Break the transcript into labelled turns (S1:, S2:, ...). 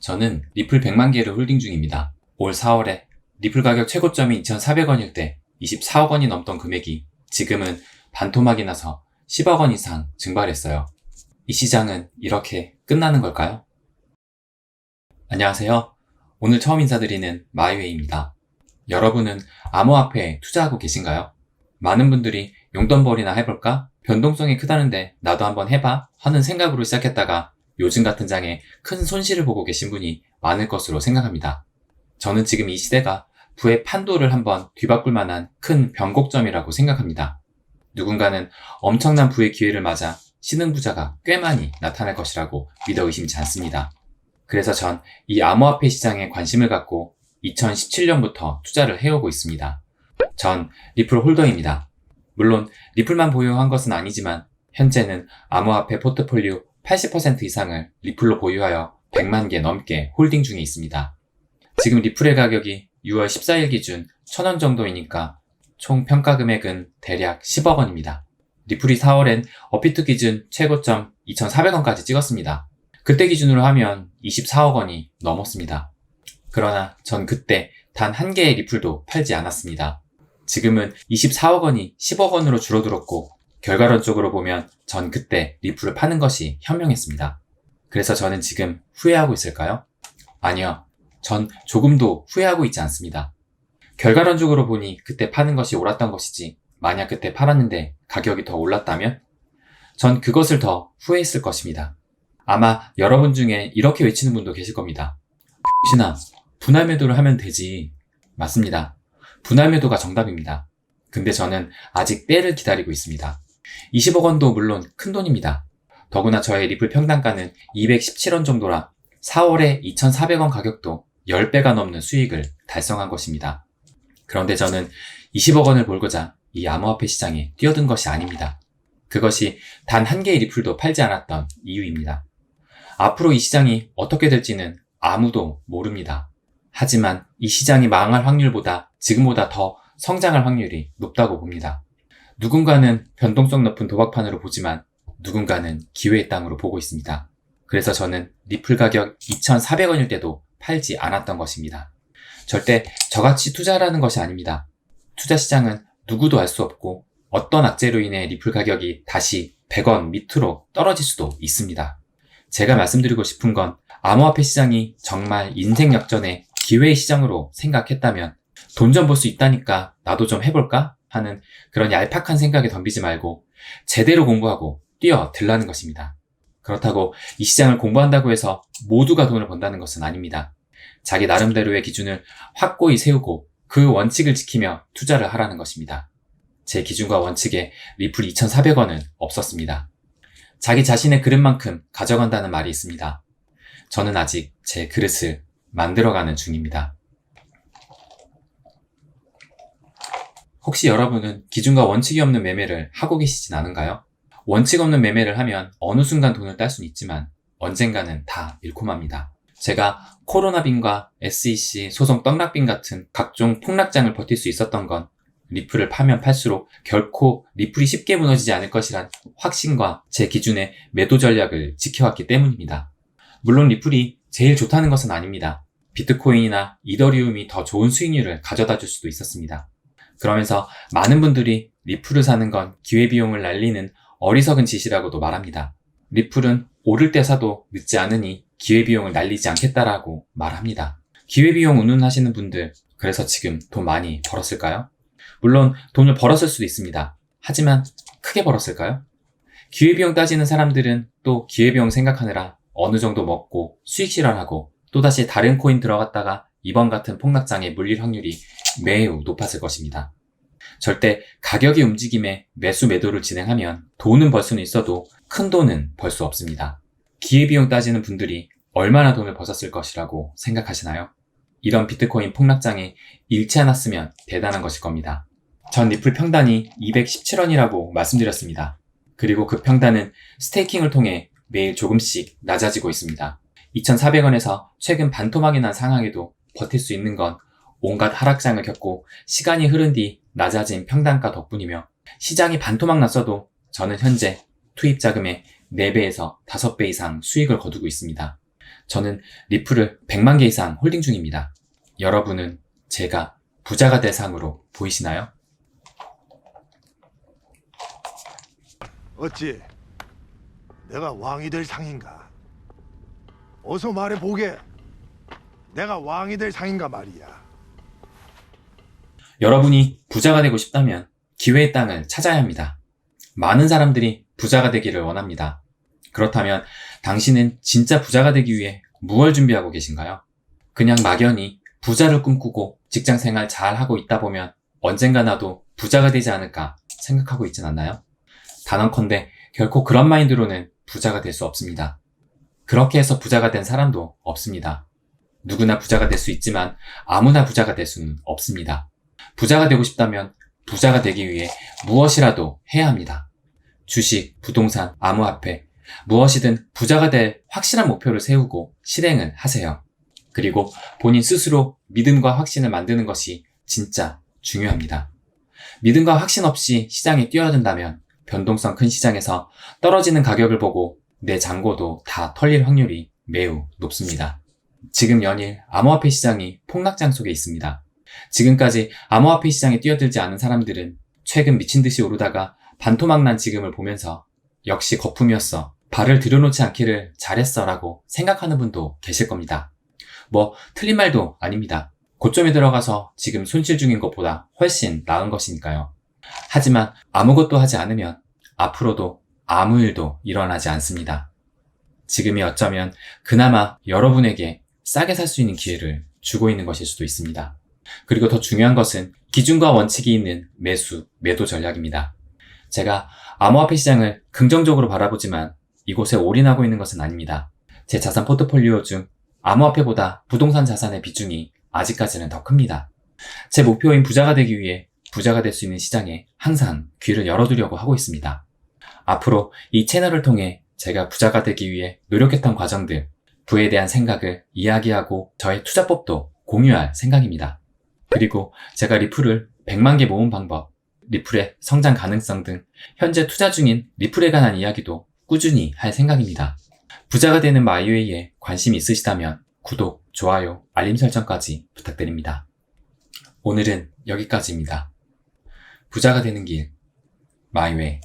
S1: 저는 리플 100만 개를 홀딩 중입니다. 올 4월에 리플 가격 최고점이 2,400원일 때 24억 원이 넘던 금액이 지금은 반토막이 나서 10억 원 이상 증발했어요. 이 시장은 이렇게 끝나는 걸까요? 안녕하세요. 오늘 처음 인사드리는 마이웨이입니다. 여러분은 암호화폐에 투자하고 계신가요? 많은 분들이 용돈벌이나 해볼까? 변동성이 크다는데 나도 한번 해봐? 하는 생각으로 시작했다가 요즘 같은 장에 큰 손실을 보고 계신 분이 많을 것으로 생각합니다. 저는 지금 이 시대가 부의 판도를 한번 뒤바꿀 만한 큰 변곡점이라고 생각합니다. 누군가는 엄청난 부의 기회를 맞아 신흥 부자가 꽤 많이 나타날 것이라고 믿어 의심치 않습니다. 그래서 전 이 암호화폐 시장에 관심을 갖고 2017년부터 투자를 해오고 있습니다. 전 리플 홀더입니다. 물론 리플만 보유한 것은 아니지만 현재는 암호화폐 포트폴리오 80% 이상을 리플로 보유하여 100만 개 넘게 홀딩 중에 있습니다. 지금 리플의 가격이 6월 14일 기준 1000원 정도이니까 총 평가 금액은 대략 10억 원입니다. 리플이 4월엔 어피트 기준 최고점 2,400원까지 찍었습니다. 그때 기준으로 하면 24억 원이 넘었습니다. 그러나 전 그때 단 한 개의 리플도 팔지 않았습니다. 지금은 24억 원이 10억 원으로 줄어들었고 결과론적으로 보면 전 그때 리플을 파는 것이 현명했습니다. 그래서 저는 지금 후회하고 있을까요? 아니요. 전 조금도 후회하고 있지 않습니다. 결과론적으로 보니 그때 파는 것이 옳았던 것이지 만약 그때 팔았는데 가격이 더 올랐다면 전 그것을 더 후회했을 것입니다. 아마 여러분 중에 이렇게 외치는 분도 계실 겁니다. 혹시나 분할 매도를 하면 되지. 맞습니다. 분할 매도가 정답입니다. 근데 저는 아직 때를 기다리고 있습니다. 20억 원도 물론 큰 돈입니다. 더구나 저의 리플 평당가는 217원 정도라 4월에 2,400원 가격도 10배가 넘는 수익을 달성한 것입니다. 그런데 저는 20억 원을 벌고자 이 암호화폐 시장에 뛰어든 것이 아닙니다. 그것이 단 한 개의 리플도 팔지 않았던 이유입니다. 앞으로 이 시장이 어떻게 될지는 아무도 모릅니다. 하지만 이 시장이 망할 확률보다 지금보다 더 성장할 확률이 높다고 봅니다. 누군가는 변동성 높은 도박판으로 보지만 누군가는 기회의 땅으로 보고 있습니다. 그래서 저는 리플 가격 2,400원일 때도 팔지 않았던 것입니다. 절대 저같이 투자라는 것이 아닙니다. 투자 시장은 누구도 알 수 없고 어떤 악재로 인해 리플 가격이 다시 100원 밑으로 떨어질 수도 있습니다. 제가 말씀드리고 싶은 건 암호화폐 시장이 정말 인생 역전의 기회의 시장으로 생각했다면 돈 좀 벌 수 있다니까 나도 좀 해볼까? 하는 그런 얄팍한 생각에 덤비지 말고 제대로 공부하고 뛰어들라는 것입니다. 그렇다고 이 시장을 공부한다고 해서 모두가 돈을 번다는 것은 아닙니다. 자기 나름대로의 기준을 확고히 세우고 그 원칙을 지키며 투자를 하라는 것입니다. 제 기준과 원칙에 리플 2,400원은 없었습니다. 자기 자신의 그릇만큼 가져간다는 말이 있습니다. 저는 아직 제 그릇을 만들어가는 중입니다. 혹시 여러분은 기준과 원칙이 없는 매매를 하고 계시진 않은가요? 원칙 없는 매매를 하면 어느 순간 돈을 딸 수는 있지만 언젠가는 다 잃고 맙니다. 제가 코로나빈과 SEC 소송 떡락빈 같은 각종 폭락장을 버틸 수 있었던 건 리플을 파면 팔수록 결코 리플이 쉽게 무너지지 않을 것이란 확신과 제 기준의 매도 전략을 지켜왔기 때문입니다. 물론 리플이 제일 좋다는 것은 아닙니다. 비트코인이나 이더리움이 더 좋은 수익률을 가져다 줄 수도 있었습니다. 그러면서 많은 분들이 리플을 사는 건 기회비용을 날리는 어리석은 짓이라고도 말합니다. 리플은 오를 때 사도 늦지 않으니 기회비용을 날리지 않겠다라고 말합니다. 기회비용 운운하시는 분들, 그래서 지금 돈 많이 벌었을까요? 물론 돈을 벌었을 수도 있습니다. 하지만 크게 벌었을까요? 기회비용 따지는 사람들은 또 기회비용 생각하느라 어느 정도 먹고 수익 실현하고 또다시 다른 코인 들어갔다가 이번 같은 폭락장에 물릴 확률이 매우 높아질 것입니다. 절대 가격이 움직임에 매수 매도를 진행하면 돈은 벌 수는 있어도 큰 돈은 벌 수 없습니다. 기회비용 따지는 분들이 얼마나 돈을 벗었을 것이라고 생각하시나요? 이런 비트코인 폭락장에 잃지 않았으면 대단한 것일 겁니다. 전 리플 평단이 217원이라고 말씀드렸습니다. 그리고 그 평단은 스테이킹을 통해 매일 조금씩 낮아지고 있습니다. 2,400원에서 최근 반토막이 난 상황에도 버틸 수 있는 건 온갖 하락장을 겪고 시간이 흐른 뒤 낮아진 평단가 덕분이며 시장이 반토막 났어도 저는 현재 투입 자금의 4배에서 5배 이상 수익을 거두고 있습니다. 저는 리플을 100만 개 이상 홀딩 중입니다. 여러분은 제가 부자가 대상으로 보이시나요?
S2: 어찌 내가 왕이 될 상인가? 어서 말해 보게. 내가 왕이 될 상인가 말이야.
S1: 여러분이 부자가 되고 싶다면 기회의 땅을 찾아야 합니다. 많은 사람들이 부자가 되기를 원합니다. 그렇다면 당신은 진짜 부자가 되기 위해 무엇 준비하고 계신가요? 그냥 막연히 부자를 꿈꾸고 직장 생활 잘 하고 있다 보면 언젠가 나도 부자가 되지 않을까 생각하고 있진 않나요? 단언컨대 결코 그런 마인드로는 부자가 될 수 없습니다. 그렇게 해서 부자가 된 사람도 없습니다. 누구나 부자가 될 수 있지만 아무나 부자가 될 수는 없습니다. 부자가 되고 싶다면 부자가 되기 위해 무엇이라도 해야 합니다. 주식, 부동산, 암호화폐, 무엇이든 부자가 될 확실한 목표를 세우고 실행을 하세요. 그리고 본인 스스로 믿음과 확신을 만드는 것이 진짜 중요합니다. 믿음과 확신 없이 시장에 뛰어든다면 변동성 큰 시장에서 떨어지는 가격을 보고 내 잔고도 다 털릴 확률이 매우 높습니다. 지금 연일 암호화폐 시장이 폭락장 속에 있습니다. 지금까지 암호화폐 시장에 뛰어들지 않은 사람들은 최근 미친 듯이 오르다가 반토막 난 지금을 보면서 역시 거품이었어. 발을 들여놓지 않기를 잘했어 라고 생각하는 분도 계실 겁니다. 뭐, 틀린 말도 아닙니다. 고점에 들어가서 지금 손실 중인 것보다 훨씬 나은 것이니까요. 하지만 아무것도 하지 않으면 앞으로도 아무 일도 일어나지 않습니다. 지금이 어쩌면 그나마 여러분에게 싸게 살 수 있는 기회를 주고 있는 것일 수도 있습니다. 그리고 더 중요한 것은 기준과 원칙이 있는 매수, 매도 전략입니다. 제가 암호화폐 시장을 긍정적으로 바라보지만 이곳에 올인하고 있는 것은 아닙니다. 제 자산 포트폴리오 중 암호화폐보다 부동산 자산의 비중이 아직까지는 더 큽니다. 제 목표인 부자가 되기 위해 부자가 될 수 있는 시장에 항상 귀를 열어두려고 하고 있습니다. 앞으로 이 채널을 통해 제가 부자가 되기 위해 노력했던 과정들, 부에 대한 생각을 이야기하고 저의 투자법도 공유할 생각입니다. 그리고 제가 리플을 100만 개 모은 방법, 리플의 성장 가능성 등 현재 투자 중인 리플에 관한 이야기도 꾸준히 할 생각입니다. 부자가 되는 마이웨이에 관심 있으시다면 구독, 좋아요, 알림 설정까지 부탁드립니다. 오늘은 여기까지입니다. 부자가 되는 길, 마이웨이.